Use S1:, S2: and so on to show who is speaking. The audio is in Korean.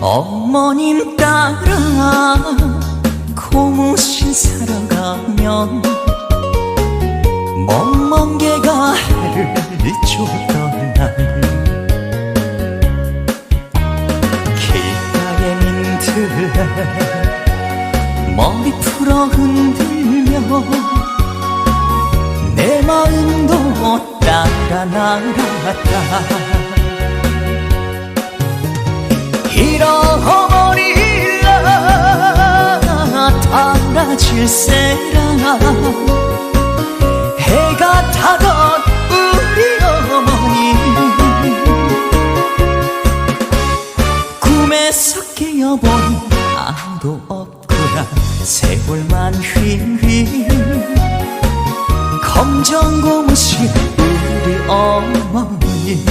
S1: 어머님 따라 고무신 사러 가면 먼먼 개가 해를 쫓던 날 길가의 민들에 머리 풀어 흔들며 내 마음도 따라 날아갔다 질세라 해가 타던 우리 어머니. 꿈에서 깨어보니 아무도 없구나. 세월만 휘휘. 검정 고무신 우리 어머니